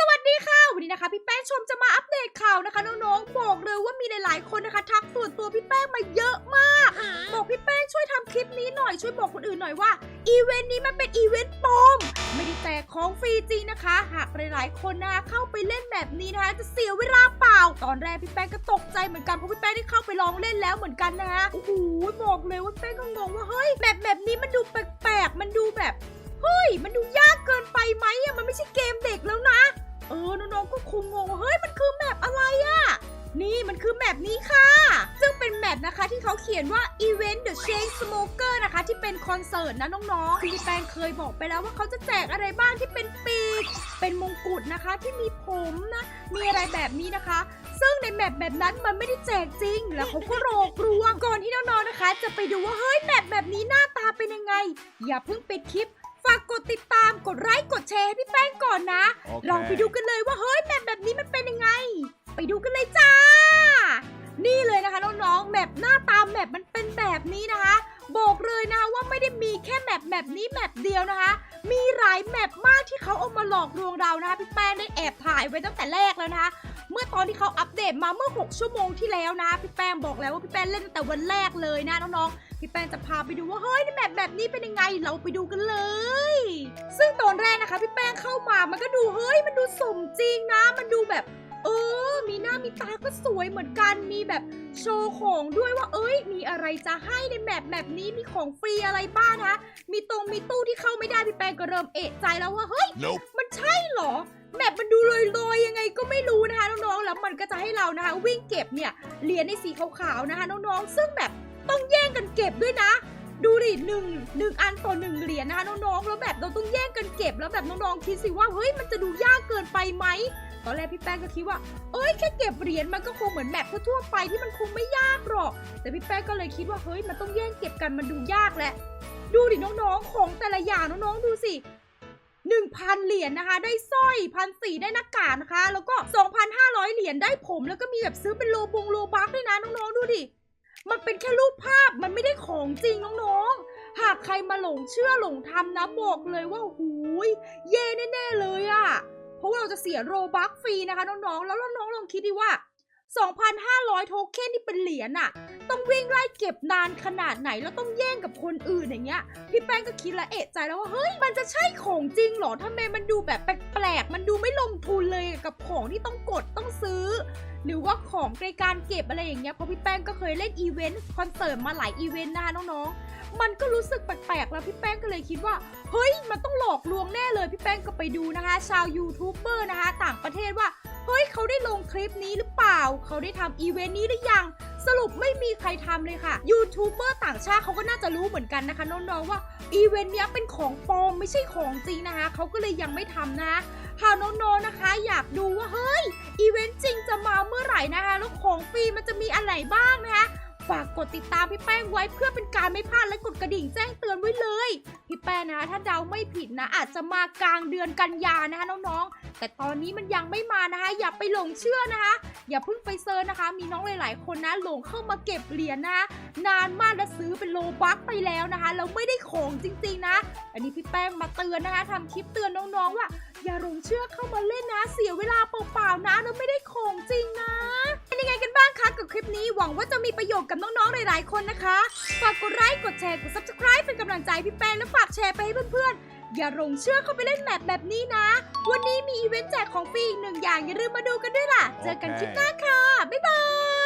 สวัสดีค่ะ วันนี้นะคะพี่แป้งชมจะมาอัปเดตข่าวนะคะน้องๆบอกเลยว่ามีหลายๆคนนะคะทักส่วนตัวพี่แป้งมาเยอะมากบอกพี่แป้งช่วยทำคลิปนี้หน่อยช่วยบอกคนอื่นหน่อยว่าอีเวนต์นี้มันเป็นอีเวนต์ปลอมไม่ได้แจกของฟรีจริงนะคะ หากหลายๆคนนะคะเข้าไปเล่นแบบนี้นะคะจะเสียเวลาเปล่า ตอนแรกพี่แป้งก็ตกใจเหมือนกันเพราะพี่แป้งได้เข้าไปลองเล่นแล้วเหมือนกันนะคะโอ้โหบอกเลยว่าแป้งก็งงว่าเฮ้ยแบบแบบนี้มันดูแงงงเฮ้ยมันคือแมปอะไรอะนี่มันคือแมปนี้ค่ะ ซึ่งเป็นแมปนะคะที่เขาเขียนว่า Event the Chain Smoker นะคะ ที่เป็นคอนเสิร์ตนะน้องๆที่พี่แปงเคยบอกไปแล้วว่าเขาจะแจกอะไรบ้างที่เป็นปีก เป็นมงกุฎนะคะที่มีผมนะ มีอะไรแบบนี้นะคะ ซึ่งในแมปแบบนั้นมันไม่ได้แจกจริง แล้วเขาก็โรกรวงก่อนที่น้องๆนะคะ จะไปดูว่าเฮ้ยแมปแบบนี้หน้าตาเป็นยังไง อย่าเพิ่งปิดคลิปากกดติดตามกดไลค์กดแชร์ให้พี่แป้งก่อนนะเราไปดูกันเลยว่าเฮ้ยแมปแบบนี้มันเป็นยังไง ไปดูกันเลยจ้า นี่เลยนะคะน้องๆแมปหน้าตาแมปมันเป็นแบบนี้นะคะบอกเลยนะคะว่าไม่ได้มีแค่แมปแมปนี้แมปเดียวนะคะ มีหลายแมปมากที่เขาเอามาหลอกลวงเรานะคะพี่แป้งได้แอบถ่ายไว้ตั้งแต่แรกแล้วนะคะเมื่อตอนที่เขาอัปเดตมาเมื่อ 6 ชั่วโมงที่แล้วนะพี่แป้งบอกแล้วว่าพี่แป้งเล่นตั้งแต่วันแรกเลยนะน้องๆ พี่แป้งจะพาไปดูว่าเฮ้ยในแบบแบบนี้เป็นยังไงเราไปดูกันเลย ซึ่งตอนแรกนะคะพี่แป้งเข้ามามันก็ดูเฮ้ยมันดูสมจริงนะ มันดูแบบ เออ มีหน้ามีตาก็สวยเหมือนกันมีแบบโชว์ของด้วยว่า เอ้ย มีอะไรจะให้ในแมปแบบนี้มีของฟรีอะไรบ้างนะมีตรงมีตู้ที่เข้าไม่ได้พี่แป้งก็เริ่มเอะใจแล้วว่าเฮ้ย Nope. มันใช่เหรอแมปมันดูลอยๆยังไงก็ไม่รู้นะคะน้องๆแล้วมันก็จะให้เรานะคะวิ่งเก็บเนี่ยเหรียญในสีขาวๆนะคะน้องๆซึ่งแบบ ต้องแย่งกันเก็บด้วยนะ ดูดิหนึ่งหนึ่งอันต่อหนึ่งเหรียญนะคะน้องๆแล้วแบบเราต้องแย่งกันเก็บแล้วแบบน้องๆคิดสิว่าเฮ้ยมันจะดูยากเกินไปไหมตอนแรกพี่แป้งก็คิดว่า เอ้ยแค่เก็บเหรียญมันก็คงเหมือนแมปทั่วๆไปที่มันคงไม่ยากหรอก แต่พี่แป้งก็เลยคิดว่าเฮ้ยมันต้องแย่งเก็บกันมันดูยากแหละ ดูดิน้องๆของแต่ละอย่างน้องๆดูสิหนึ่งพันเหรียญนะคะ ได้สร้อยพันสี่ได้หน้ากากนะคะ แล้วก็สองพันห้าร้อยเหรียญได้ผม แล้วก็มีแบบซื้อเป็นโลบงโลบักด้วยนะน้องๆดูดิ มันเป็นแค่รูปภาพมันไม่ได้ของจริงน้องๆ หากใครมาหลงเชื่อหลงทำนะบอกเลยว่าหูยเย่แน่ๆเลยอะเพราะว่าเราจะเสียโรบักฟรีนะคะน้องๆ แล้วน้องๆลองคิดดิว่า 2,500 โทเค็นนี่เป็นเหรียญอะต้องวิ่งไล่เก็บนานขนาดไหนแล้วต้องแย่งกับคนอื่นอย่างเงี้ยพี่แป้งก็คิดและเอะใจแล้วว่าเฮ้ยมันจะใช่ของจริงเหรอทำไมมันดูแบบแปลกๆมันดูไม่ลงทุนเลยกับของที่ต้องกดต้องซื้อ หรือว่าของในการเก็บอะไรอย่างเงี้ยเพราะพี่แป้งก็เคยเล่นอีเวนต์คอนเสิร์ตมาหลายอีเวนต์นะคะน้องๆ มันก็รู้สึกแปลกๆแล้วพี่แป้งก็เลยคิดว่า เฮ้ย มันต้องหลอกลวงแน่เลยพี่แป้งก็ไปดูนะคะ ชาวยูทูบเบอร์นะคะ ต่างประเทศว่า เฮ้ยเขาได้ลงคลิปนี้หรือเปล่า เขาได้ทำอีเวนต์นี้หรือยัง สรุปไม่มีใครทำเลยค่ะยูทูบเบอร์ต่างชาติเขาก็น่าจะรู้เหมือนกันนะคะน้องๆว่าอีเวนต์เนี้ยเป็นของปลอมไม่ใช่ของจริงนะคะเขาก็เลยยังไม่ทำนะหากน้อง นะคะ อยากดูว่าเฮ้ยอีเวนต์จริงจะมาเมื่อไหร่นะคะแล้วของฟรีมันจะมีอะไรบ้างนะคะฝากกดติดตามพี่แป้งไว้เพื่อเป็นการไม่พลาดและกดกระดิ่งแจ้งเตือนไว้เลย พี่แป้งนะคะถ้าเดาไม่ผิดนะ อาจจะมากลางเดือนกันยานะคะน้องๆ แต่ตอนนี้มันยังไม่มานะคะ อย่าไปหลงเชื่อนะคะ อย่าเพิ่งไปเซิร์ชนะคะ มีน้องหลาย ๆ คนนะหลงเข้ามาเก็บเหรียญนะคะนานมากและซื้อเป็นโลบัคไปแล้วนะคะแล้วไม่ได้ของจริง ๆ นะ อันนี้พี่แป้งมาเตือนนะคะทำคลิปเตือนน้องๆว่า อย่าหลงเชื่อเข้ามาเล่นนะ เสียเวลาเปล่าๆนะแล้วไม่ได้ของจริงนะ เป็นยังไงกันบ้างคะกับคลิปนี้หวังว่าจะมีประโยชน์กับน้องๆหลายๆคนนะคะ ฝากกดไลค์กดแชร์กด subscribe เป็นกำลังใจพี่แป้งและฝากแชร์ไปให้เพื่อนๆ อย่าหลงเชื่อเข้าไปเล่นแมปแบบนี้นะ วันนี้มีอีเวนต์แจกของฟรีอีกหนึ่งอย่างอย่าลืมมาดูกันด้วยล่ะ เจอกันคลิปหน้าค่ะบ๊ายบาย